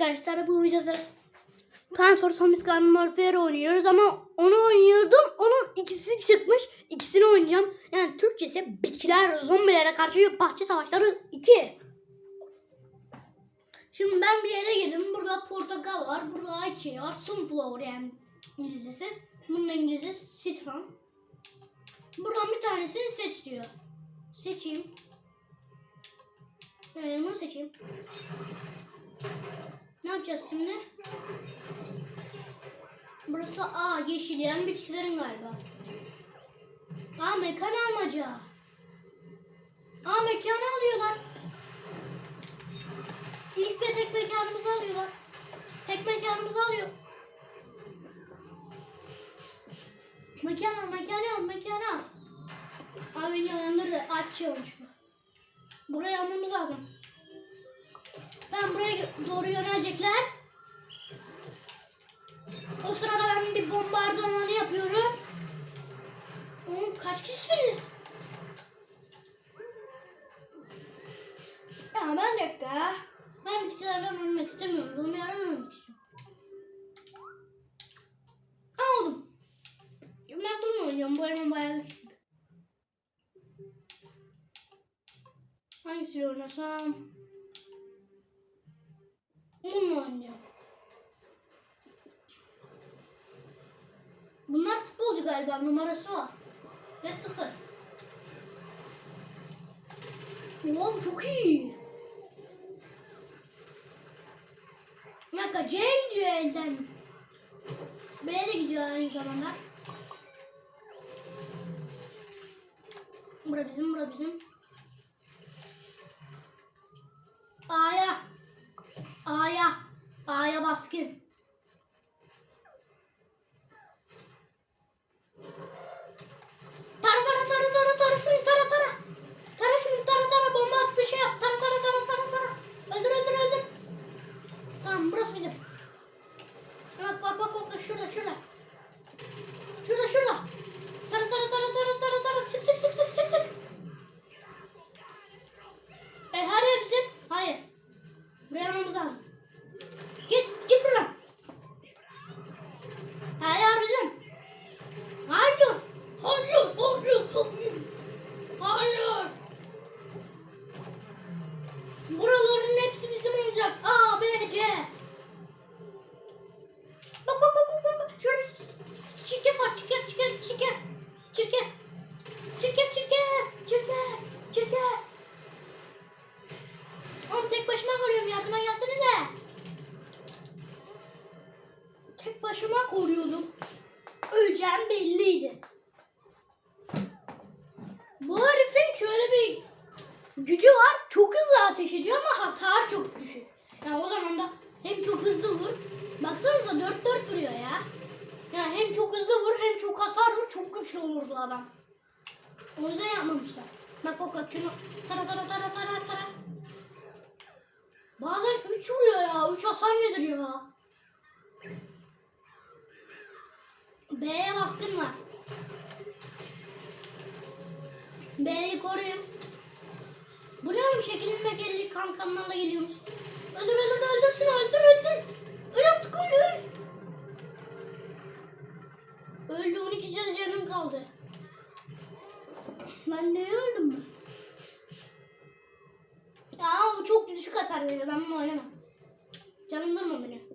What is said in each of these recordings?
arkadaşlar bu videoda Transformers Garden Warfare oynuyoruz ama onu oynuyordum. Onun ikisi çıkmış. İkisini oynayacağım. Yani Türkçesi bitkiler zombilere karşı bahçe savaşları 2. Şimdi ben bir yere girdim. Burada portakal var. Burada ayçiçeği var. Sunflower yani İngilizcesi. Bunun İngilizcesi citron. Buradan bir tanesini seç diyor. Seçeyim. Ee, bunu seçeyim. Yapacağız şimdi? Burası A yeşilleyen bitkilerin galiba. Aa mekan almaca. Aa mekanı alıyorlar. İlk ve tek mekanımızı alıyorlar. Tek mekanımızı alıyor. Mekan al, mekanı al, mekanı al. Abi da açıyormuş bu. Buraya almamız lazım. Ben buraya doğru yönelecekler. O sırada ben bir bombardımanı yapıyorum. Oğlum kaç kişisiniz? Ya ben dakika. Ben bitkilerden ölmek istemiyorum. Zombilerden ölmek istiyorum. Aldım. Ben bunu oynuyorum. Bu hemen bayağı. Hangisiyle oynasam? Bununla oynayacağım. Bunlar futbolcu galiba. Numarası var. Ve sıfır. Wow çok iyi. Dakika C gidiyor elden. B de gidiyor aynı zamanda. Bura bizim, bura bizim. A'ya. A'ya baskın. Tara tara tara tara tara şunu tara tara. Tara şunu tara tara bomba at bir şey yap. Tara tara tara tara tara. Öldür öldür öldür. Tamam burası bizim. Bak bak bak bak şurada şurada. Tek başıma koruyordum. Öleceğim belliydi. Bu herifin şöyle bir gücü var. Çok hızlı ateş ediyor ama hasar çok düşük. Yani o zaman da hem çok hızlı vur. Baksanıza 4 4 vuruyor ya. Yani hem çok hızlı vur hem çok hasar vur. Çok güçlü olurdu adam. O yüzden yapmamışlar. Bak bak bak şunu. Tara tara tara tara tara. Bazen 3 vuruyor ya. 3 hasar nedir ya? Baskın var. B'yi koruyun. Bu ne oğlum şekilli mekelli kankanlarla geliyormuş. Öldür öldür öldür şunu öldür öldür. Öl artık öl öl. Öldü 12 can- canım kaldı. Ben ne öldüm mü? Ya bu çok düşük hasar veriyor ben bunu oynamam. Canım durma beni.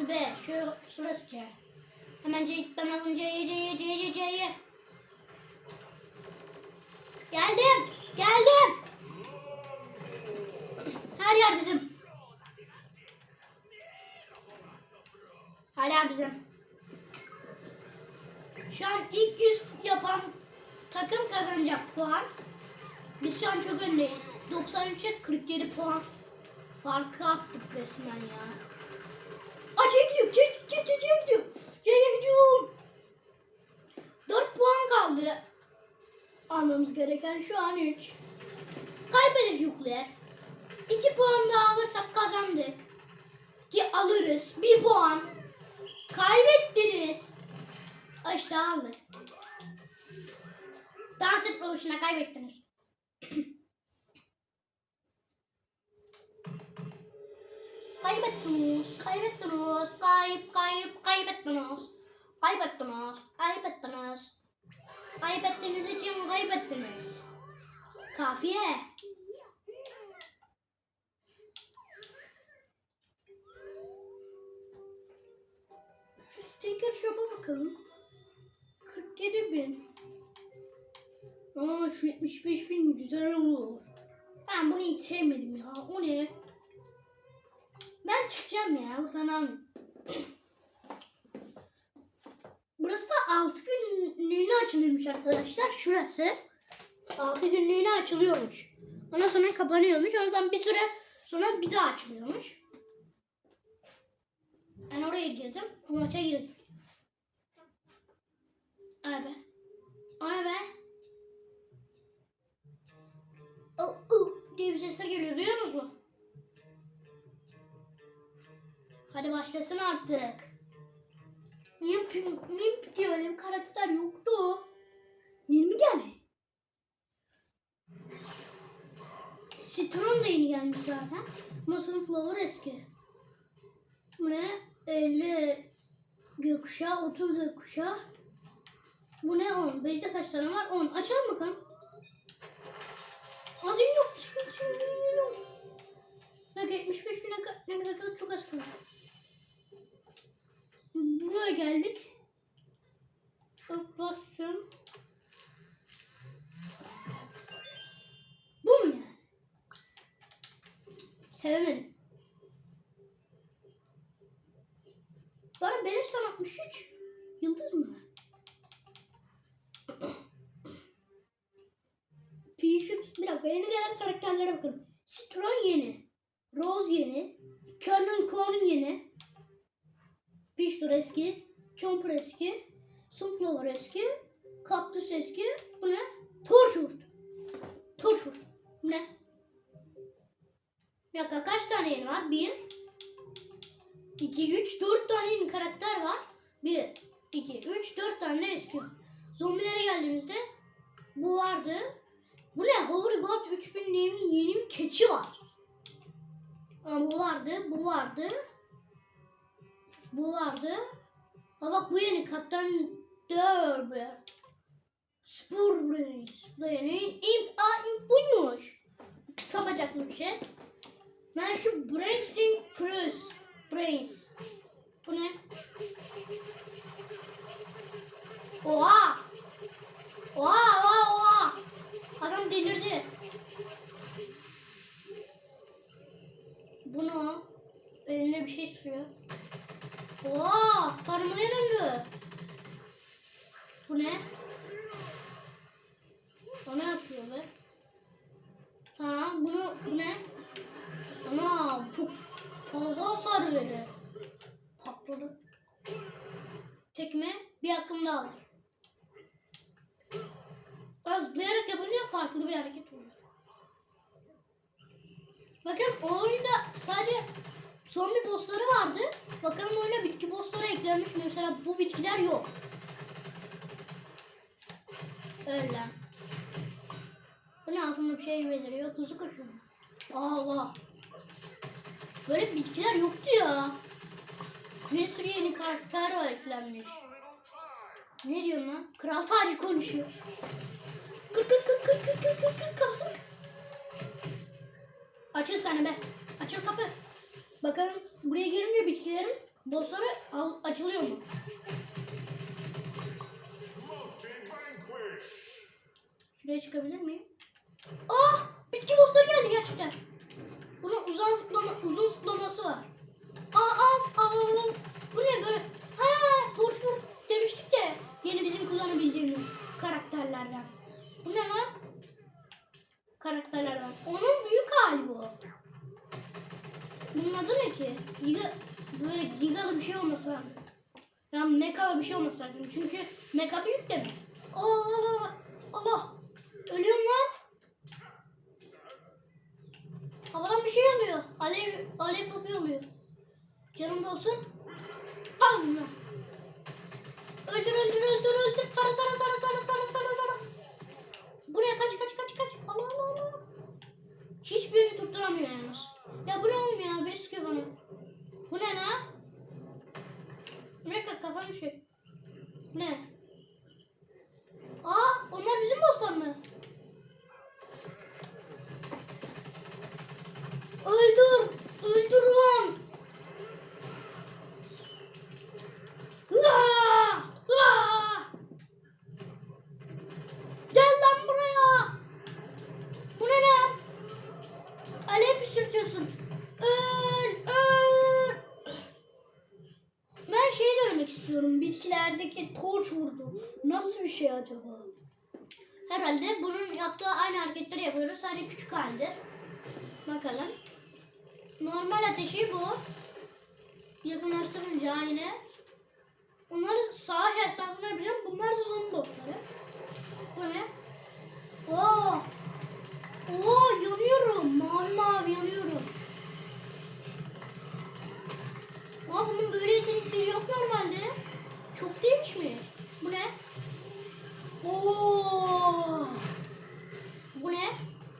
Burası B. Şu, şurası C. Hemen gitmem lazım. C'ye C'ye C'ye C'ye. Geldim. Geldim. Her yer bizim. Her yer bizim. Şu an ilk 100 yapan takım kazanacak puan. Biz şu an çok öndeyiz. 93'e 47 puan. Farkı attık resmen ya. Gereken şu an 3. Kaybedecekler. 2 puan daha alırsak kazandık. Ki alırız. 1 puan. Kaybettiniz. Aa, İşte aldık. Dans etme boşuna kaybettiniz. Kaybettiniz, kaybettiniz, kayıp, kayıp, kaybettiniz. Kaybettiniz, kaybettiniz. Kaybettiğiniz için kaybettiniz. Kafiye. Şu sticker shop'a bakalım. 47 bin. Aa şu 75 bin güzel olur. Ben bunu hiç sevmedim ya. O ne? Ben çıkacağım ya. Buradan Burası da 6 günlüğüne açılıyormuş arkadaşlar. Şurası. 6 günlüğüne açılıyormuş. Ondan sonra kapanıyormuş. Ondan bir süre sonra bir daha açılıyormuş. Ben oraya girdim. O maça girdim. Ay be. Oh, oh diye bir sesler geliyor. Duyuyorsunuz mu? Hadi başlasın artık. Mimp, Mimp diye öyle bir karakter yoktu. Yeni mi geldi? Citron da yeni gelmiş zaten. Masanın Flower eski. Bu ne? 50 gökkuşağı, 30 gökkuşağı. Bu ne 10? Bezde kaç tane var? 10. Açalım bakalım. Az yok. Bak 75 bine ka- ne kadar? Çok az kaldı. Buraya geldik. Çok bastım. Bu mu yani? Sevemedim. Bana beleşten 63 yıldız mı? var? Pişut. Bir dakika yeni gelen karakterlere bakalım. Eski. Chomper eski. Sunflower eski. Kaktüs eski. Bu ne? Torchwood. Torchwood. Bu ne? Bir dakika kaç tane yeni var? Bir. 2, 3, 4 tane yeni karakter var. 1, 2, 3, 4 tane eski var. Zombilere geldiğimizde bu vardı. Bu ne? Holy God 3000 diye bir yeni bir keçi var. Ama bu vardı, bu vardı. Bu vardı. Ha bak bu yeni Kaptan Derbe. Spurbrains. Bu yeni. İmp, aa imp buymuş. Kısa bacaklı bir şey. Ben şu Brains'in Frizz. Brains. Bu ne? Oha! Oha oha oha! Adam delirdi. Bu ne? Eline bir şey sürüyor. Oo, karmaya döndü. Bitkiler yok. Öyle. Bu ne altında bir şey beliriyor. Hızlı koşuyor. Allah. Böyle bitkiler yoktu ya. Bir sürü yeni karakter var eklenmiş. Ne diyorsun lan? Kral tacı konuşuyor. Kır kır kır kır kır kır kır kır kafasını. Açıl sen be. Açıl kapı. Bakalım buraya girince bitkilerin bossları açılıyor mu? Şuraya çıkabilir miyim? Aa! Bitki bossları geldi gerçekten. Bunun uzun zıplama, uzun zıplaması var. Aa, aa, aa, aa. Bu ne böyle? Ha, torçur demiştik de yeni bizim kullanabileceğimiz karakterlerden. Bu ne lan? Karakterlerden. Onun büyük hali bu. Bunun adı ne ki? Giga, böyle gigalı bir şey olması lazım. Yani şey lazım. Çünkü meka büyük demek. Allah Allah Allah. Ölüyorum lan. Havadan bir şey alıyor. Alev, alev topu oluyor. Canım da olsun. Allah. Öldür öldür öldür öldür. Tara tara tara tara tara tara tara. Bu ne? Kaç kaç kaç kaç. Allah Allah Allah. Hiçbirini tutturamıyor yalnız. Ya bu ne oğlum ya? Biri sıkıyor bana. Bu ne lan? Bir dakika kafam düşüyor. Bu Nasıl bir şey acaba? Herhalde bunun yaptığı aynı hareketleri yapıyoruz. Sadece küçük halde. Bakalım. Normal ateşi bu. Yakınlaştırınca aynı. Bunları savaş esnasında yapacağım. Bunlar da zombi botları. Bu ne? Oo! Oo yanıyorum. Mavi mavi yanıyorum. Aa bunun böyle yetenekleri yok normalde. Çok değilmiş mi? Bu ne? Oo! Bu ne?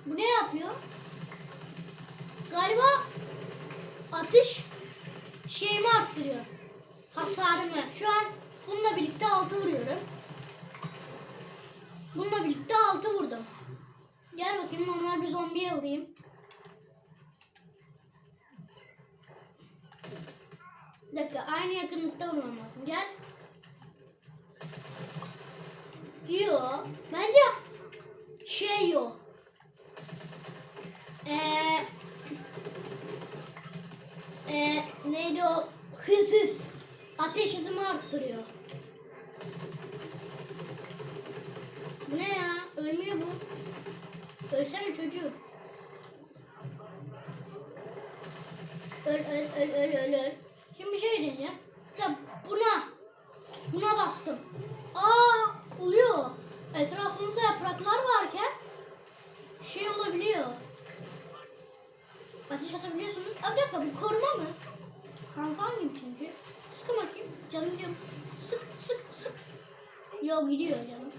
Bu ne yapıyor? Galiba atış şeyimi arttırıyor. Hasarımı. Şu an bununla birlikte altı vuruyorum. Bununla birlikte altı vurdum. Gel bakayım normal bir zombiye vurayım. Bir dakika aynı yakınlıkta vurmam lazım. Gel. Yo. Bence şey yok. Eee eee neydi o? Hız hız. Ateş hızımı arttırıyor. Bu ne ya? Ölmüyor bu. Ölsene çocuğum. Öl öl öl öl öl öl. Şimdi bir şey diyeceğim. Mesela buna buna bastım. Aa oluyor. Etrafımızda yapraklar varken şey olabiliyor. Ateş atabiliyorsunuz. Aa, bir dakika bu koruma mı? Gibi çünkü. Sıkı bakayım. Canım diyorum. Sık sık sık. Yok gidiyor canım.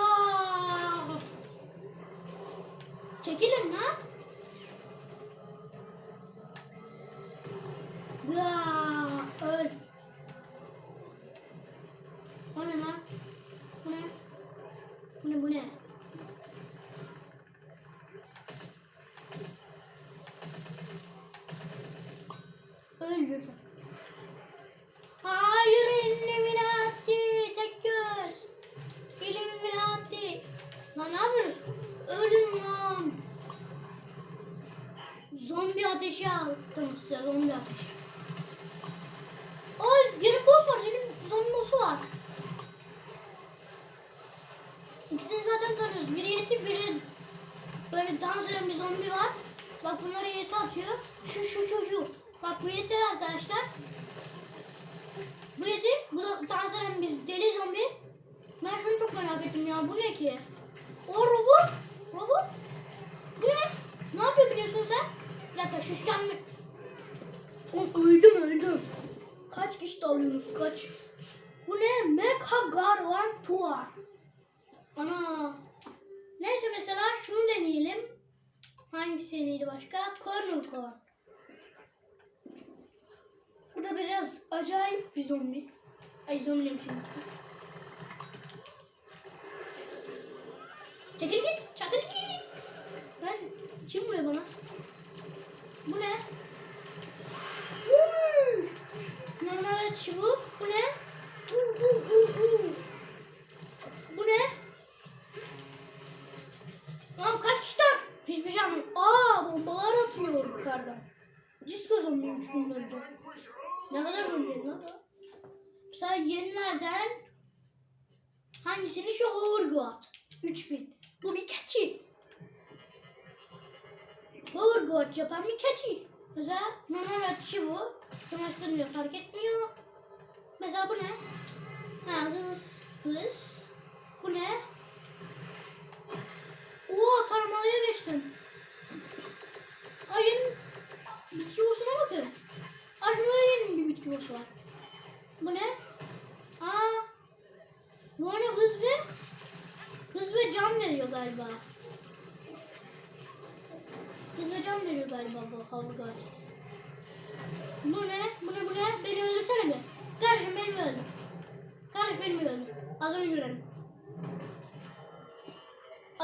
Aa! Çekilin lan. Tanıyoruz. Biri böyle dans eden bir zombi var. Bak bunları yeti atıyor. Şu şu şu şu. Bak bu yeti arkadaşlar. Bu yeti bu da dans eden bir deli zombi. Ben şunu çok merak ettim ya. Bu ne ki? O robot. Robot. Bu ne? Ne yapıyor biliyorsun sen? Bir dakika şu? Oğlum öldüm öldüm. Kaç kişi dalıyorsunuz kaç? Bu ne? Mecha Gargantua. Ana. Neyse mesela şunu deneyelim. Hangisiydi başka? Corner Corn. Bu da biraz acayip bir zombi. Ay zombi demişim. Çekil git. Çekil git. Lan kim vuruyor bana? Bu ne? Normal çubuk. Bu ne? Huu, huu, huu. Mesela yenilerden hangisini şu Overgoat 3000. Bu bir keçi. Overgoat yapan bir keçi. Mesela normal atışı bu. Çamaştırmıyor fark etmiyor. Mesela bu ne? Ha hız hız. Bu ne?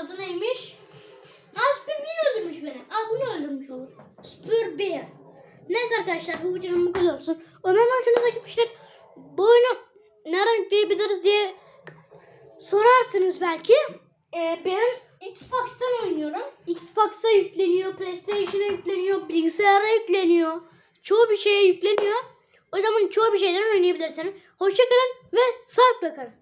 Adı neymiş? Aa Spurbear öldürmüş beni. Aa bunu öldürmüş olur. Spurbear. Neyse arkadaşlar bu videonun bu kadar olsun. Umarım hoşunuza gitmiştir. Bu oyunu nereden yükleyebiliriz diye sorarsınız belki. Ee, ben Xbox'tan oynuyorum. Xbox'a yükleniyor, PlayStation'a yükleniyor, bilgisayara yükleniyor. Çoğu bir şeye yükleniyor. O zaman çoğu bir şeyden oynayabilirsiniz. Hoşçakalın ve sağlıkla kalın.